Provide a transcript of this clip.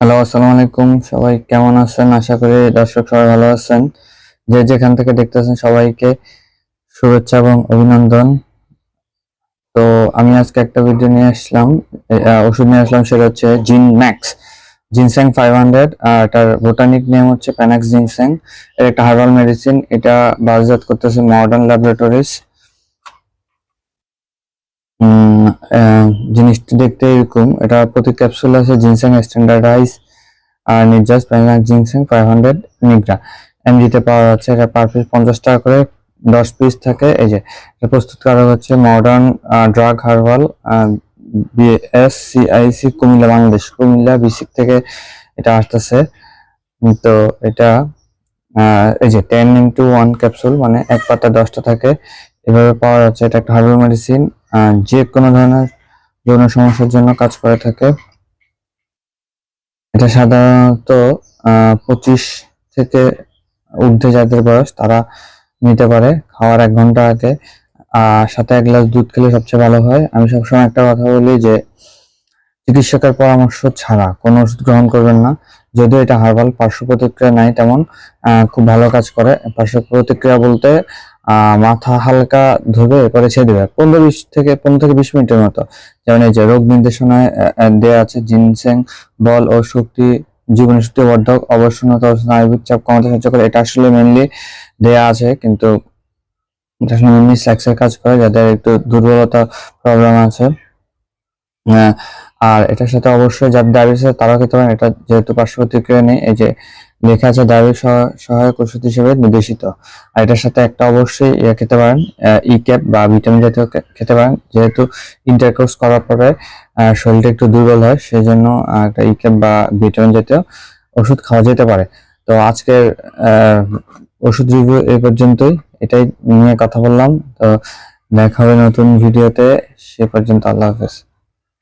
Hello, আসসালামু আলাইকুম। সবাই কেমন আছেন? আশা করি দর্শক সবাই ভালো আছেন। যে যেখান থেকে দেখতেছেন সবাইকে শুভেচ্ছা এবং অভিনন্দন। তো আমি আজকে একটা ভিডিও নিয়ে আসলাম। ওষুধ নিয়ে আসলাম, সেটা হচ্ছে gin max ginseng five hundred আর এটার বোটানিক নেম হচ্ছে প্যানাক্স জিনস্যাং এর একটা হার্বাল মেডিসিন এটা বাজারজাত করতেছে মডার্ন ল্যাবরেটরিজ জিনিসটা দেখতে এরকম। এটা প্রতি ক্যাপসুল আছে জিনসেং স্ট্যান্ডার্ডাইজ আর নির্যাস প্যানাক জিনসেং ফাইভ হান্ড্রেড মিগ্রা এমজিতে পাওয়া যাচ্ছে এটা পার পিস পঞ্চাশ টাকা করে, দশ পিস থাকে। এই যে, এটা প্রস্তুতকারক হচ্ছে modern drug herbal BS CIC Comilla, Bangladesh. Comilla BSCIC থেকে এটা আসতেছে। তো এটা এই যে টেন ইন্টু ওয়ান ক্যাপসুল মানে এক পাতা দশটা থাকে। এভাবে পাওয়া যাচ্ছে। এটা একটা হার্বাল মেডিসিন যে কোনো ধরনের যৌন সমস্যার জন্য কাজ করে থাকে। এটা সাধারণত পঁচিশ থেকে ঊর্ধ্বে যাদের বয়স, তারা নিতে পারে খাওয়ার এক ঘণ্টা আগে। আর সাথে এক গ্লাস দুধ খেলে সবচেয়ে ভালো হয়। আমি সবসময় একটা কথা বলি যে, চিকিৎসকের পরামর্শ ছাড়া কোনো ওষুধ গ্রহণ করবেন না। যদিও এটা হার্বাল, পার্শ্ব প্রতিক্রিয়া নাই তেমন খুব ভালো কাজ করে। পার্শ্ব প্রতিক্রিয়া বলতে মাথা হালকা ধুবে এরপরে ছেড়ে দেবে। পনেরো বিশ থেকে পনেরো থেকে বিশ মিনিটের মতো। যেমন এই যে রোগ নির্দেশনায় আহ, আছে জিনসেং বল ও শক্তি জীবনী শক্তি বর্ধক অবসন্নতা স্নায়বিক চাপ কমাতে সাহায্য করে। এটা আসলে মেনলি দেয়া আছে কিন্তু সেক্সের কাজ করে যাদের একটু দুর্বলতা প্রবলেম আছে। আহ, আর এটার সাথে অবশ্যই যার ডায়াবেটিস তারাও পারেন। এটা যেহেতু পার্শ্ব প্রতিক্রিয়া নেই এই যে লেখা আছে ডায়াবেটিস সহায়ক ওষুধ হিসেবে নির্দেশিত। আর এটার সাথে একটা অবশ্যই ইয়ে খেতে পারেন ই ক্যাপ বা ভিটামিন জাতীয় খেতে পারেন। যেহেতু ইন্টারকোর্স করার পরে শরীরটা একটু দুর্বল হয় সেই জন্য একটা ই ক্যাপ বা ভিটামিন জাতীয় ওষুধ খাওয়া যেতে পারে। তো আজকের ওষুধ রিভিউ এই পর্যন্তই। এটাই নিয়ে কথা বললাম। তো দেখা হবে নতুন ভিডিওতে। সে পর্যন্ত আল্লাহ হাফেজ।